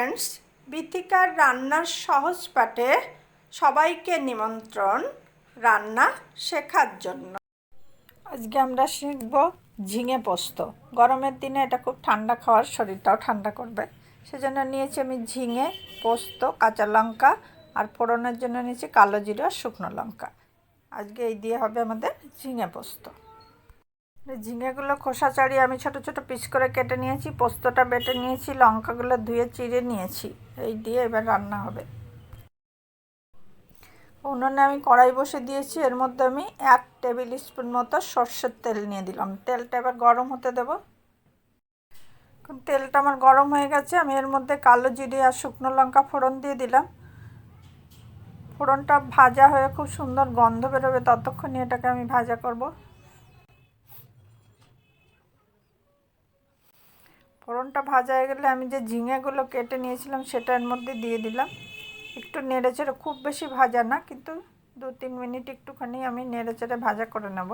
Friends বিথিকার রান্নার সহজ পাঠে সবাইকে নিমন্ত্রণ রান্না শেখার জন্য। আজকে আমরা শিখব ঝিঙে পোস্ত। গরমের দিনে এটা খুব ঠান্ডা খাওয়ার শরীরটাও ঠান্ডা করবে। সেজন্য নিয়েছি আমি ঝিঙে, পোস্ত, কাঁচা লঙ্কা আর ফোড়নের জন্য নিয়েছি কালো জিরা শুকনো লঙ্কা। আজকে এই দিয়ে হবে আমাদের ঝিঙে পোস্ত। ঝিঙেগুলো খোসা ছাড়িয়ে আমি ছোট ছোট পিস করে কেটে নিয়েছি, পোস্তটা বেটে নিয়েছি, লঙ্কাগুলো ধুয়ে চিড়ে নিয়েছি, এই দিয়ে এবার রান্না হবে। উনুনে আমি কড়াই বসে দিয়েছি, এর মধ্যে আমি এক টেবিল স্পুন মতো সর্ষের তেল নিয়ে দিলাম। তেলটা এবার গরম হতে দেব। তেলটা আমার গরম হয়ে গেছে, আমি এর মধ্যে কালো জিরে আর শুকনো লঙ্কা ফোড়ন দিয়ে দিলাম। ফোড়নটা ভাজা হয়ে খুব সুন্দর গন্ধ বেরোবে, ততক্ষণই এটাকে আমি ভাজা করব। ফোড়নটা ভাজা হয়ে গেলে আমি যে ঝিঙেগুলো কেটে নিয়েছিলাম সেটার মধ্যে দিয়ে দিলাম। একটু নেড়ে চেড়ে খুব বেশি ভাজা না, কিন্তু দু তিন মিনিট একটুখানি আমি নেড়ে চেড়ে ভাজা করে নেব।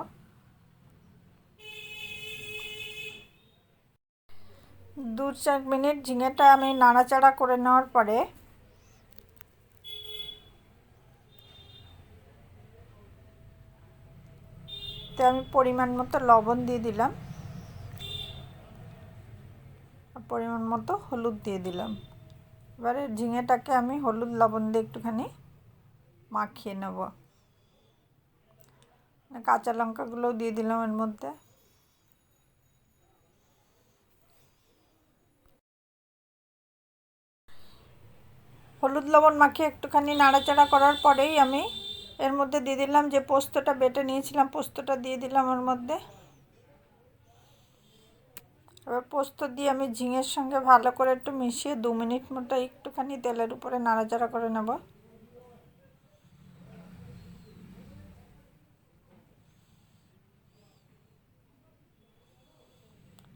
দু চার মিনিট ঝিঙেটা আমি নাড়াচাড়া করে নেওয়ার পরে তো আমি পরিমাণ মতো লবণ দিয়ে দিলাম। পরিমাণ মতো হলুদ দিয়ে দিলাম। এবারে ঝিঙেটাকে আমি হলুদ লবণ দিয়ে একটুখানি মাখিয়ে নেব। কাঁচা লঙ্কাগুলোও দিয়ে দিলাম এর মধ্যে। হলুদ লবণ মাখিয়ে একটুখানি নাড়াচাড়া করার পরেই আমি এর মধ্যে দিয়ে দিলাম যে পোস্তটা বেটে নিয়েছিলাম, পোস্তটা দিয়ে দিলাম ওর মধ্যে। এবার পোস্ত দিয়ে আমি ঝিঙের সঙ্গে ভালো করে একটু মিশিয়ে দু মিনিট মতো একটুখানি তেলের উপরে নাড়াচাড়া করে নেব।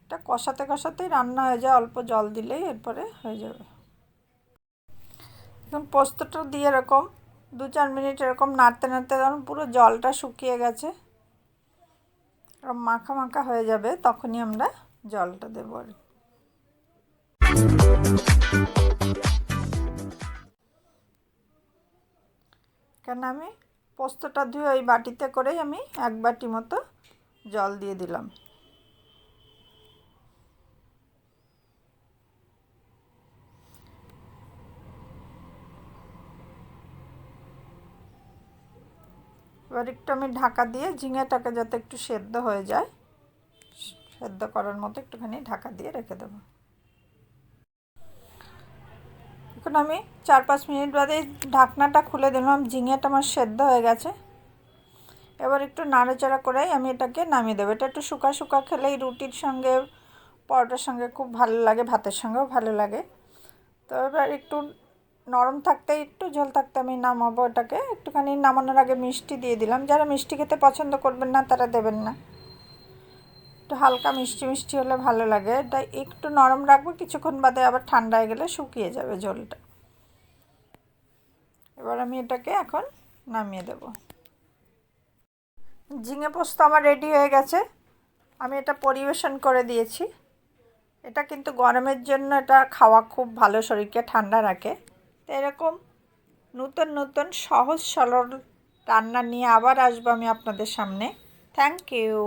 এটা কষাতে কষাতেই রান্না হয়ে যায়, অল্প জল দিলেই এরপরে হয়ে যাবে। এখন পোস্তটা দিয়ে এরকম দু চার মিনিট এরকম নাড়তে নাড়তে যখন পুরো জলটা শুকিয়ে গেছে মাখা মাখা হয়ে যাবে, তখনই আমরা জলটা দেবো আর কেন আমি পোস্তটা ধুয়ে ওই বাটিতে করেই আমি এক বাটি মতো জল দিয়ে দিলাম। এবার একটু আমি ঢাকা দিয়ে ঝিঙেটাকে যাতে একটু সেদ্ধ হয়ে যায়। সেদ্ধ করার মতো একটুখানি ঢাকা দিয়ে রেখে দেবো। এখন আমি চার পাঁচ মিনিট বাদে ঢাকনাটা খুলে দিলাম, ঝিঙেটা আমার সেদ্ধ হয়ে গেছে। এবার একটু নাড়াচাড়া করেই আমি এটাকে নামিয়ে দেবো। এটা একটু শুকা শুকা খেলেই রুটির সঙ্গে, পরোটার সঙ্গে খুব ভালো লাগে, ভাতের সঙ্গেও ভালো লাগে। তো এবার একটু নরম থাকতে, একটু ঝোল থাকতে আমি নামাবো এটাকে। একটুখানি নামানোর আগে মিষ্টি দিয়ে দিলাম। যারা মিষ্টি খেতে পছন্দ করবেন না, তারা দেবেন না। একটু হালকা মিষ্টি মিষ্টি হলে ভালো লাগে। এটা একটু নরম রাখব, কিছুক্ষণ বাদে আবার ঠান্ডা হয়ে গেলে শুকিয়ে যাবে ঝোলটা। এবার আমি এটাকে এখন নামিয়ে দেব। ঝিঙে পোস্ত আমার রেডি হয়ে গেছে। আমি এটা পরিবেশন করে দিয়েছি। এটা কিন্তু গরমের জন্য এটা খাওয়া খুব ভালো, শরীরকে ঠান্ডা রাখে। তো এরকম নতুন নতুন সহজ সরল রান্না নিয়ে আবার আসব আমি আপনাদের সামনে। Thank you